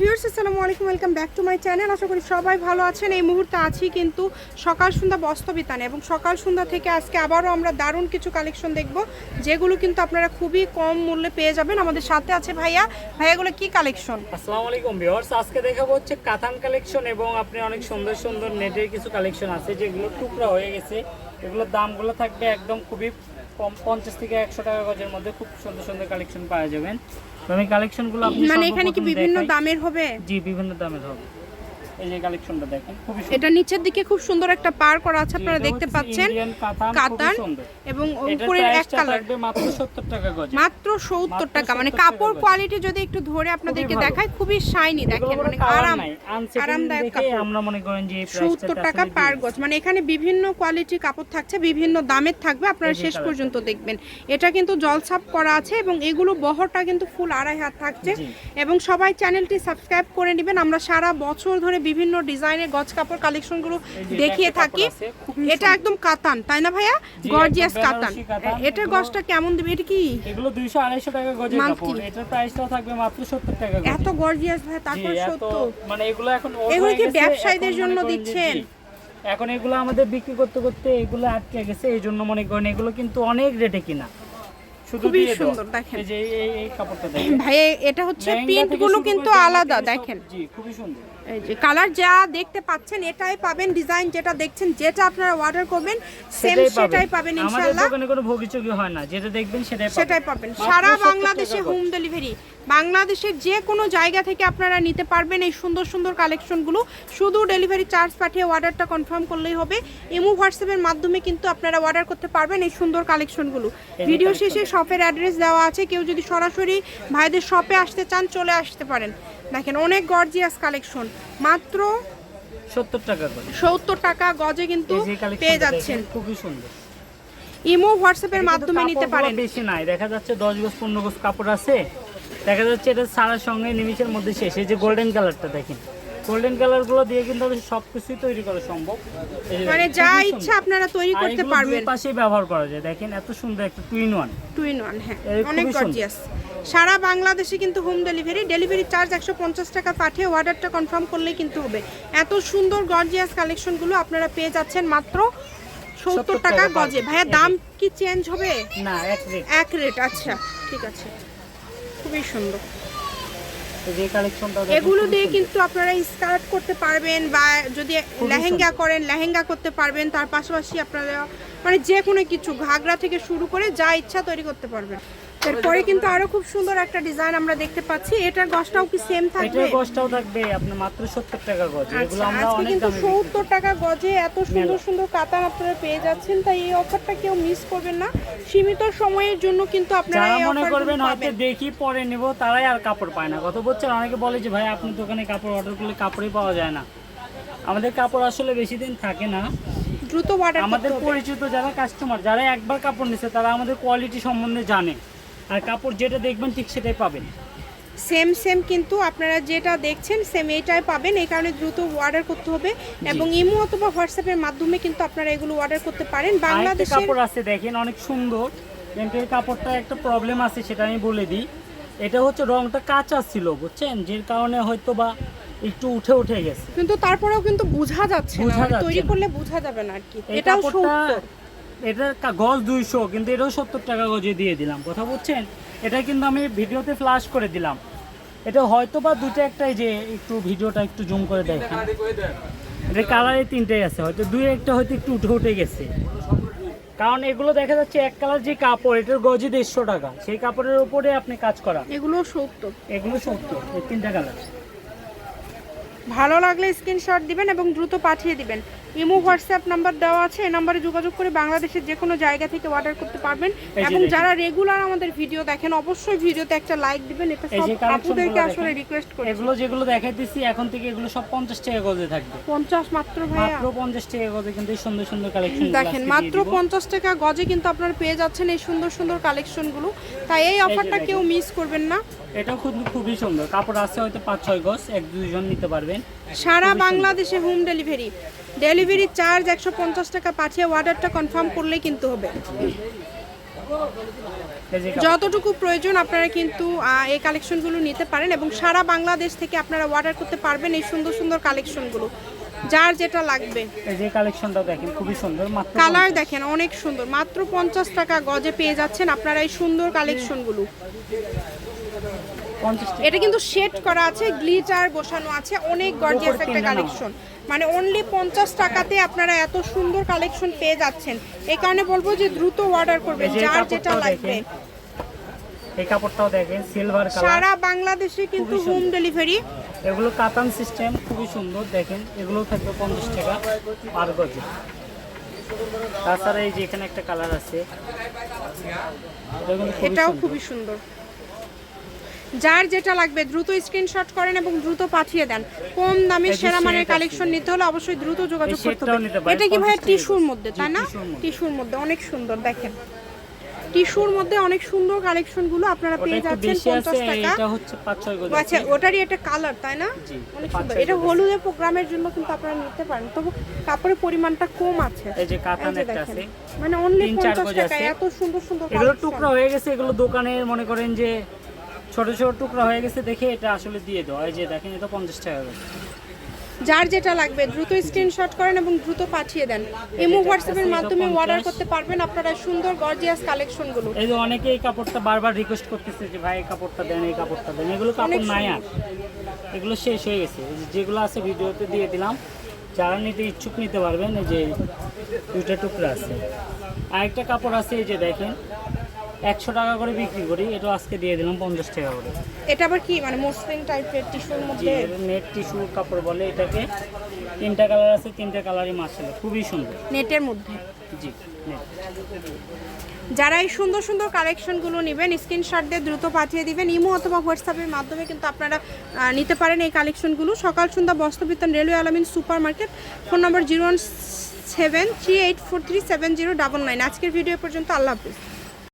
Viewers আসসালামু আলাইকুম welcome back to my channel আশা করি সবাই ভালো আছেন। এই মুহূর্তে আছি কিন্তু সকাল সন্ধ্যা বস্তবিতানে এবং সকাল সন্ধ্যা থেকে আজকে আবারও আমরা দারুণ কিছু কালেকশন দেখব, যেগুলো কিন্তু আপনারা খুবই কম মূল্যে পেয়ে যাবেন। আমাদের সাথে আছে ভাইয়া। ভাইয়াগুলো কি কালেকশন আসসালামু আলাইকুম ভিউয়ার্স আজকে দেখাবো হচ্ছে কাতান কালেকশন এবং আপনি অনেক সুন্দর সুন্দর নেটের কিছু কালেকশন আছে, যেগুলো টুকরা হয়ে গেছে। এগুলোর দামগুলো থাকবে একদম খুবই কম পঞ্চাশ থেকে একশো টাকা গজের মধ্যে খুব সুন্দর সুন্দর কালেকশন পাওয়া যাবেন। তো আমি কালেকশনগুলো আপনি মানে এখানে কি বিভিন্ন দামের হবে? জি বিভিন্ন দামের হবে। এই যে কালেকশনটা দেখেন খুবই সুন্দর। এটা নিচের দিকে খুব সুন্দর একটা পার করা আছে আপনারা দেখতে পাচ্ছেন। কাতান। এবং উপরের এক কালার মাত্র 70 টাকা গজ। মাত্র সত্তর মাত্র টাকা মানে কাপড় কোয়ালিটি যদি একটু ধরে আপনাদেরকে। দেখায় খুবই শাইনি দেখেন মানে আরাম আরামদায়ক কাপড়। আমরা মনে করেন যে এই সত্তর প্রাইসটা টাকা পার গজ মানে এখানে বিভিন্ন কোয়ালিটির কাপড় থাকছে বিভিন্ন দামের থাকবে আপনারা শেষ পর্যন্ত দেখবেন। এটা কিন্তু জলছাপ করা আছে এবং এগুলো বহরটা কিন্তু ফুল আড়াই হাত থাকছে। এবং সবাই চ্যানেলটি সাবস্ক্রাইব করে নেবেন আমরা সারা বছর ধরে বিভিন্ন ডিজাইনের গজ কাপড় কালেকশনগুলো দেখিয়ে থাকি। এটা একদম কাতান তাই না ভাইয়া? গর্জিয়াস কাতান। এটার গজটা কেমন দিবে? এটা কি? এগুলো 200 250 টাকা গজের কাপড়। এটার প্রাইসটাও থাকবে মাত্র 70 টাকা এত গর্জিয়াস ভাই তারপর জি, এত- সত্তর। মানে এগুলো এখন এগুলো কি ব্যবসায়ীদের জন্য দিচ্ছেন? এখন এগুলো আমাদের বিক্রি করতে করতে এগুলো আটকে গেছে এই জন্য মনে করেন এগুলো কিন্তু অনেক রেটে কিনা। শুধু খুবই সুন্দর, দেখেন। এই যে এই- এই এই কাপড়টা দেখেন। ভাই এটা হচ্ছে প্রিন্টগুলো কিন্তু আলাদা দেখেন। জি খুবই সুন্দর। কালার যা দেখতে পাচ্ছেন এটাই পাবেন ডিজাইন যেটা দেখছেন যেটা আপনারা অর্ডার করবেন সেম সেটাই পাবেন। আমাদের ইনশাআল্লাহ। দোকানে কোনো ভোগিচোগি হয় না যেটা দেখবেন সেটাই পাবেন। সেটাই পাবেন। সারা বাংলাদেশে হোম ডেলিভারি বাংলাদেশের যে কোনো জায়গা থেকে আপনারা নিতে পারবেন এই সুন্দর সুন্দর কালেকশনগুলো শুধু ডেলিভারি চার্জ পাঠিয়ে অর্ডারটা কনফার্ম করলেই হবে। ইমো হোয়াটসঅ্যাপের মাধ্যমে কিন্তু আপনারা অর্ডার করতে পারবেন এই সুন্দর কালেকশনগুলো ভিডিও শেষে শপের অ্যাড্রেস দেওয়া আছে। কেউ যদি সরাসরি ভাইদের শপে আসতে চান চলে আসতে পারেন। দেখেন অনেক গর্জিয়াস কালেকশন মাত্র সত্তর টাকা সত্তর টাকা গজে কিন্তু পেয়ে যাচ্ছেন। খুবই সুন্দর। ইমো হোয়াটসঅ্যাপের মাধ্যমে নিতে পারেন। বেশি নাই দেখা যাচ্ছে দশ গজ পনেরো গজ কাপড় আছে। দেখা যাচ্ছে এটা সারার সঙ্গে নিমিষের মধ্যে শেষ। এই যে গোল্ডেন কালারটা দেখেন। গোল্ডেন কালারগুলো দিয়ে কিন্তু সব কিছুই তৈরি করা সম্ভব। মানে যা ইচ্ছা আপনারা তৈরি করতে পারবেন। পাশেই ব্যবহার করা যায়। দেখেন এত সুন্দর একটা twin one two in one হ্যাঁ অনেক গর্জিয়াস সারা বাংলাদেশে কিন্তু হোম ডেলিভারি ডেলিভারি চার্জ একশো পঞ্চাশ টাকা পাঠিয়ে অর্ডারটা কনফার্ম করলেই কিন্তু হবে। এত সুন্দর গর্জিয়াস কালেকশনগুলো আপনারা পেয়ে যাচ্ছেন মাত্র সত্তর টাকা গজে। ভাইয়া দাম কি চেঞ্জ হবে? না এক রেট আচ্ছা ঠিক আছে। খুবই সুন্দর। যে এগুলো দিয়ে কিন্তু আপনারা স্কার্ট করতে পারবেন বা যদি লেহেঙ্গা করেন লেহেঙ্গা করতে পারবেন। তার পাশাপাশি আপনারা মানে যে কোনো কিছু ঘাগরা থেকে শুরু করে যা ইচ্ছা তৈরি করতে পারবেন। এরপরে কিন্তু আরও খুব সুন্দর একটা ডিজাইন আমরা দেখতে পাচ্ছি। এটার গজটাও কি সেম থাকবে? এটার গজটাও থাকবে আপনার মাত্র সত্তর টাকা গজ। এগুলো আচ্ছা আমরা অনেক কিন্তু দামে বিক্রি করি। সত্তর টাকা গজে এত সুন্দর সুন্দর কাতান আপনারা পেয়ে যাচ্ছেন তাই এই অফারটা কেউ মিস করবেন না। সীমিত সময়ের জন্য কিন্তু আপনারা এই মনে করবেন হয়তো দেখি পরে নেব তারাই আর কাপড় পায় না। গত বছর অনেকে বলে যে ভাই আপনার দোকানে কাপড় অর্ডার করলে কাপড়ই পাওয়া যায় না। আমাদের কাপড় আসলে বেশি দিন থাকে না। দ্রুত অর্ডার আমাদের পরিচিত যারা কাস্টমার যারা একবার কাপড় নিছে তারা আমাদের কোয়ালিটি সম্বন্ধে জানে। আর কাপড় যেটা দেখবেন ঠিক সেটাই পাবেন। সেম সেম কিন্তু আপনারা যেটা দেখছেন সেম এইটাই পাবেন। এই কারণে দ্রুত অর্ডার করতে হবে এবং ইমো অথবা হোয়াটসঅ্যাপের মাধ্যমে কিন্তু আপনারা এগুলো অর্ডার করতে পারেন। বাংলাদেশের কাপড় আছে দেখেন অনেক সুন্দর। কিন্তু এই কাপড়টা একটা প্রবলেম আছে সেটা আমি বলে দিই। এটা হচ্ছে রংটা কাঁচা ছিল বুঝছেন? যে কারণে হয়তো বা একটু উঠে উঠে গেছে। কিন্তু তারপরেও কিন্তু বোঝা যাচ্ছে না। মানে তৈরি করলে বোঝা যাবে না আর কি। এটাও সত্তর এটার গজ দুইশো কিন্তু এটাও সত্তর টাকা গজে দিয়ে দিলাম কথা বুঝছেন? এটা কিন্তু আমি ভিডিওতে ফ্লাশ করে দিলাম। এটা হয়তো বা দুটো একটাই যে একটু ভিডিওটা একটু জুম করে দেখেন। এটা কালারে তিনটাই আছে হয়তো দুই একটা হয়তো একটু উঠে উঠে গেছে। কারণ এগুলো দেখা যাচ্ছে এক কালার যে কাপড় এটার গজে দেড়শো টাকা। সেই কাপড়ের উপরে আপনি কাজ করা এগুলো সত্তর। এগুলো সত্তর এই তিনটা কালার ভালো লাগলে স্ক্রিনশট দিবেন এবং দ্রুত পাঠিয়ে দিবেন। ইমো হোয়াটসঅ্যাপ নাম্বার দেওয়া আছে এই নাম্বারে যোগাযোগ করে বাংলাদেশের যে কোনো জায়গা থেকে অর্ডার করতে পারবেন। এবং যারা রেগুলার আমাদের ভিডিও দেখেন অবশ্যই ভিডিওতে একটা লাইক দিবেন এটা সব আপুদেরকে আসলে রিকোয়েস্ট করি। এগুলো যেগুলো দেখাইতেছি এখন থেকে এগুলো সব পঞ্চাশ টাকা গজে থাকবে। পঞ্চাশ মাত্র ভাইয়া। মাত্র পঞ্চাশ টাকা গজে কিন্তু এই সুন্দর সুন্দর কালেকশন দেখেন মাত্র পঞ্চাশ টাকা গজে কিন্তু আপনারা পেয়ে যাচ্ছেন এই সুন্দর সুন্দর কালেকশনগুলো তাই এই অফারটা কেউ মিস করবেন না। এটা খুব খুবই সুন্দর। কাপড় আছে হয়তো পাঁচ ছয় গজ এক দুজন নিতে পারবেন। সারা বাংলাদেশে হোম ডেলিভারি ডেলিভারি চার্জ একশো পঞ্চাশ টাকা পাঠিয়ে অর্ডারটা কনফার্ম করলেই কিন্তু হবে। যতটুকু প্রয়োজন আপনারা কিন্তু এই কালেকশনগুলো নিতে পারেন এবং সারা বাংলাদেশ থেকে আপনারা অর্ডার করতে পারবেন এই সুন্দর সুন্দর কালেকশনগুলো যার যেটা লাগবে এই যে কালেকশনটা দেখেন খুবই সুন্দর মাত্র কালার দেখেন অনেক সুন্দর মাত্র পঞ্চাশ টাকা গজে পেয়ে যাচ্ছেন আপনারা এই সুন্দর কালেকশনগুলো। এটা কিন্তু শেড করা আছে গ্লিটার বসানো আছে অনেক গর্জিয়াস একটা কালেকশন। মানে অনলি পঞ্চাশ টাকাতে আপনারা এত সুন্দর কালেকশন পেয়ে যাচ্ছেন। এই কারণে বলব যে দ্রুত অর্ডার করবে যার যেটা লাগবে। এই কাপড়টাও দেখেন সিলভার কালার সারা বাংলাদেশে কিন্তু হোম ডেলিভারি এগুলো কাতান সিস্টেম খুবই সুন্দর দেখেন এগুলো থাকবে পঞ্চাশ টাকা পার গজে। তাছাড়া এই যে এখানে একটা কালার আছে এটাও খুবই সুন্দর। যার যেটা লাগবে দ্রুত স্ক্রিনশট করেন এবং দ্রুত পাঠিয়ে দেন। কম দামে সেরা মানের কালেকশন নিতে হলে অবশ্যই দ্রুত যোগাযোগ করতে হবে। এটা কি ভাই টিস্যুর মধ্যে তাই না? টিস্যুর মধ্যে। অনেক সুন্দর দেখেন। টিস্যুর মধ্যে অনেক সুন্দর কালেকশনগুলো আপনারা পেয়ে যাচ্ছেন পঞ্চাশ টাকা। আচ্ছা ওটারই একটা কালার তাই না? অনেক সুন্দর। এটা। হলুদের প্রোগ্রামের জন্য কিন্তু আপনারা নিতে পারেন। তবু কাপড়ের পরিমাণটা কম আছে। এই যে কাতান একটা দেখেন। আছে। মানে অনলি চার পঞ্চাশ টাকা এত সুন্দর সুন্দর এগুলো টুকরা হয়ে গেছে এগুলো দোকানে মনে করেন যে ছোট ছোট টুকরা হয়ে গেছে দেখে এটা আসলে দিয়ে দেওয়া এই যে দেখেন এটা পঞ্চাশ টাকা করে। যার যেটা লাগবে দ্রুত স্ক্রিনশট করেন এবং দ্রুত পাঠিয়ে দেন। ইমো হোয়াটসঅ্যাপের মাধ্যমে অর্ডার করতে পারবেন আপনারা সুন্দর গর্জিয়াস কালেকশনগুলো এই যে অনেকে এই কাপড়টা বারবার রিকোয়েস্ট করতেছে যে ভাই এই কাপড়টা দেন এই কাপড়টা দেন। এগুলো কাপড় নাই আর এগুলো শেষ হয়ে গেছে। যেগুলো আছে ভিডিওতে দিয়ে দিলাম। যারা নিতে ইচ্ছুক নিতে পারবেন এই যে দুইটা টুকরা আছে। আরেকটা কাপড় আছে এই যে দেখেন। একশো টাকা করে বিক্রি করি এটা আজকে দিয়ে দিলাম পঞ্চাশ টাকা করে। এটা আবার কি মানে মসলিন টাইপের টিস্যুর মধ্যে? নেট টিস্যু কাপড় বলে এটাকে। তিনটা কালার আছে তিনটা কালারই মাসালে খুবই সুন্দর। নেটের মধ্যে? জি নেট। যারা এই সুন্দর সুন্দর কালেকশনগুলো নেবেন স্ক্রিনশট দিয়ে দ্রুত পাঠিয়ে দিবেন ইমো অথবা হোয়াটসঅ্যাপের মাধ্যমে কিন্তু আপনারা নিতে পারেন এই কালেকশনগুলো। Sakal Sandhya Bastrabitan railway Alamin super market phone number zero one seven three eight four three seven zero double nine. আজকের ভিডিও পর্যন্ত আল্লাহ হাফিজ।